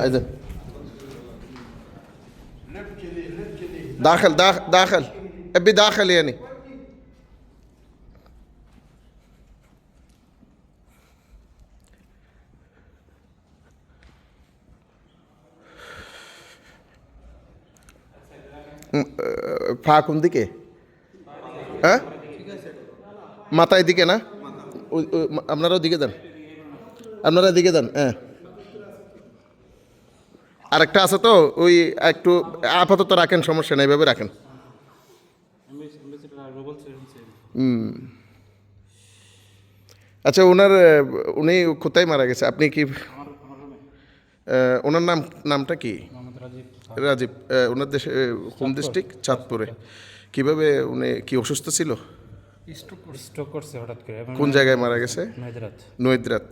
ايضا داخل داخل داخل ابي داخل يعني উম, আহ, পা কোন দিকে হ্যাঁ মাথায় দিকে না ওই- ওই- আপনারা দিকে দেন। আপনারা দিকে দেন হ্যাঁ। আরেকটা আছে তো, ওই একটু আপাতত রাখেন, সমস্যা নেই, এভাবে রাখেন। আচ্ছা ওনার উনি কোথায় মারা গেছে? আপনি কি ওনার নাম, নামটা কি? রাজীব। ওনার দেশে হোম ডিস্ট্রিক্ট, চাঁদপুরে। কীভাবে উনি, কি অসুস্থ ছিল? স্ট্রোক করছে। হঠাৎ করে। কোন জায়গায় মারা গেছে? মেহদরাত নৈদ্রাত।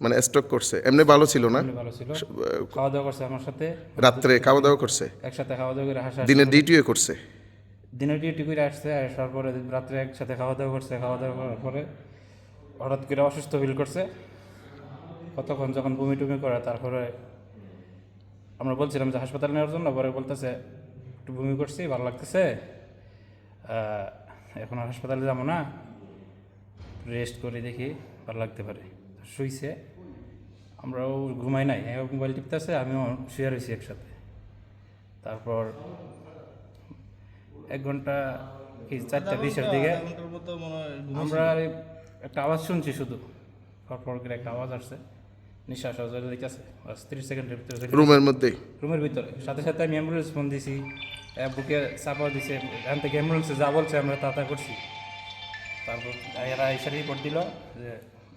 মানে স্ট্রোক করছে। এমনি ভালো ছিল না? ভালো ছিল। খাওয়া দাওয়া করছে আমার সাথে। রাত্রে খাওয়া দাওয়া করছে? একসাথে খাওয়া দাওয়া করে হাসা দিনের ডিউটিও করছে? দিনের ডিউটি করে আসছে আসার পরে রাত্রে একসাথে খাওয়া দাওয়া করছে খাওয়া দাওয়া করার পরে হঠাৎ করে অসুস্থ ফিল করছে। কতক্ষণ যখন বমি টুমি করে তারপরে আমরা বলছিলাম যে হাসপাতালে নেওয়ার জন্য পরে বলতেছে একটু বমি করছি ভালো লাগতেছে। এখন আর হাসপাতালে যাব না। রেস্ট করে দেখি ভালো লাগতে পারে। শুইছে। আমরাও ঘুমাই নাই এও মোবাইল টিপতেছে আমিও শুয়ে রয়েছি একসাথে। তারপর এক ঘণ্টা কি চারটা বিশের দিকে আমরা একটা আওয়াজ শুনছি শুধু। ফরফর করে একটা আওয়াজ আসছে। নিঃশ্বাস আওয়াজ দিতেছে বাস তিরিশ সেকেন্ডের ভিতরে রুমের মধ্যে রুমের ভিতরে। সাথে সাথে আমি অ্যাম্বুলেন্স ফোন দিছি। বুকে চাপা দিছে। এখান থেকে অ্যাম্বুলেন্সে যা বলছে আমরা তা তা করছি। তারপর এরা এসে রিপোর্ট দিল যে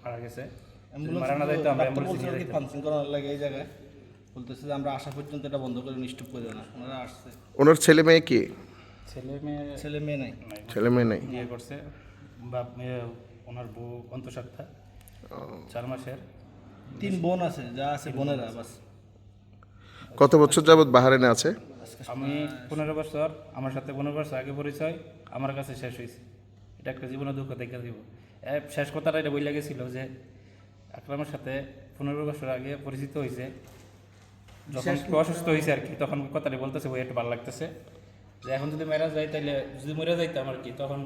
মারা গেছে। মারা না যাইতো আমরা অ্যাম্বুলেন্সে ফাংশন করার লাগে এই জায়গায়। বলতেছে যে আমরা আসা পর্যন্ত এটা বন্ধ করে নিষ্ঠুপ করে না। ওনারা আসছে। ওনার ছেলে মেয়ে কি? ছেলে মেয়ে ছেলে মেয়ে নাই। ছেলে মেয়ে নেই। বিয়ে করছে। বা মেয়ে ওনার বউ অন্তঃসত্ত্বা চার মাসের। তিন বোন আছে যা আছে বোনেরা বাস। কত বছর যাবৎ বাহারেনে আছে? আমি পনেরো বছর আমার সাথে পনেরো বছর আগে পরিচয় আমার কাছে শেষ হয়েছে। এটা একটা জীবনের দুঃখ দেখা দিব। শেষ কথাটা এটা বইলা গেছিল যে আকরামের সাথে পনেরো বছর আগে পরিচিত হয়েছে। যখন একটু অসুস্থ হয়েছে আর কি তখন কথাটা বলতেছে বই একটু ভালো লাগতেছে। যে এখন যদি মেরা যাই তাহলে যদি মরে যাইতাম আর কি তখন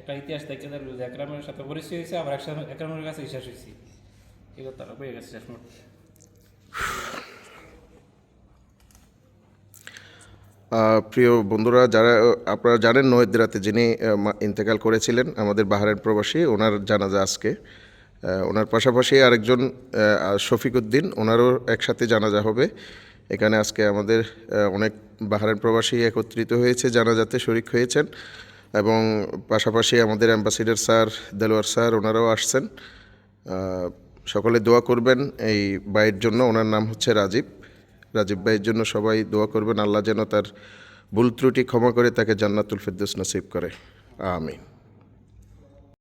একটা ইতিহাস দেখতে থাকবে যে একরামের সাথে পরিচয় হয়েছে আবার একসাথে একরামের কাছে শেষ হয়েছি। এই কথাটা বয়ে গেছে শেষ মুহূর্তে। প্রিয় বন্ধুরা, যারা আপনারা জানেন নয়েদ রাতে যিনি ইন্তেকাল করেছিলেন আমাদের বাহারের প্রবাসী, ওনার জানাজা আজকে। ওনার পাশাপাশি আরেকজন শফিক উদ্দিন, ওনারও একসাথে জানাজা হবে। এখানে আজকে আমাদের অনেক বাহারের প্রবাসী একত্রিত হয়েছে, জানাজাতে শরিক হয়েছেন এবং পাশাপাশি আমাদের অ্যাম্বাসিডার স্যার, দেলোয়ার স্যার, ওনারাও আসছেন। সকলে দোয়া করবেন এই বাইয়ের জন্য, ওনার নাম হচ্ছে রাজীব। রাজীব ভাইয়ের জন্য সবাই দোয়া করবেন, আল্লাহ যেন তার ভুল ত্রুটি ক্ষমা করে তাকে জান্নাতুল ফেরদৌস নসিব করে। আমিন।